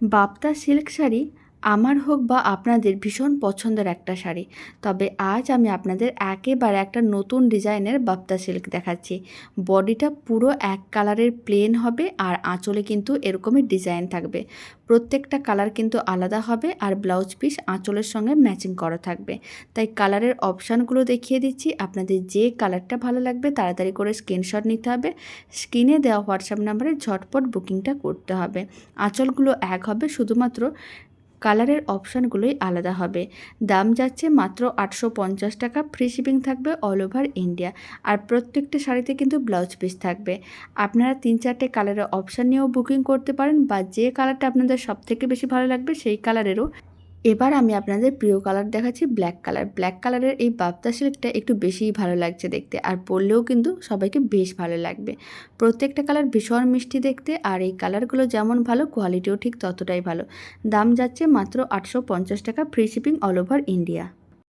Bapta silk sari আমার হোক বা আপনাদের ভীষণ পছন্দের একটা শাড়ি, তবে আজ আমি আপনাদের একেবারে একটা নতুন ডিজাইনের বাপ্তা সিল্ক দেখাচ্ছি। বডিটা পুরো এক কালারের প্লেন হবে আর আঁচলে কিন্তু এরকমই ডিজাইন থাকবে। প্রত্যেকটা কালার কিন্তু আলাদা হবে আর ব্লাউজ পিস আঁচলের সঙ্গে ম্যাচিং করা থাকবে। তাই কালারের অপশানগুলো দেখিয়ে দিচ্ছি। আপনাদের যে কালারটা ভালো লাগবে তাড়াতাড়ি করে স্ক্রিনশট নিতে হবে। স্ক্রিনে দেওয়া হোয়াটসঅ্যাপ নাম্বারে ঝটপট বুকিংটা করতে হবে। আঁচলগুলো এক হবে শুধুমাত্র কালারের অপশানগুলোই আলাদা হবে। দাম যাচ্ছে মাত্র আটশো পঞ্চাশ টাকা, ফ্রি শিপিং থাকবে অল ওভার ইন্ডিয়া। আর প্রত্যেকটা শাড়িতে কিন্তু ব্লাউজ পিস থাকবে। আপনারা তিন চারটে কালারের অপশান নিয়েও বুকিং করতে পারেন বা যে কালারটা আপনাদের সবথেকে বেশি ভালো লাগবে সেই কালারেরও এবার আমি আপনাদের প্রিয় কালার দেখাচ্ছি ব্ল্যাক কালার ব্ল্যাক কালারের এই বাপ্তা সিল্কটা একটু বেশিই ভালো লাগছে দেখতে, আর পরলেও কিন্তু সবাইকে বেশ ভালো লাগবে। প্রত্যেকটা কালার ভীষণ মিষ্টি দেখতে, আর এই কালারগুলো যেমন ভালো কোয়ালিটিও ঠিক ততটাই ভালো। দাম যাচ্ছে মাত্র আটশো পঞ্চাশ টাকা free shipping all over India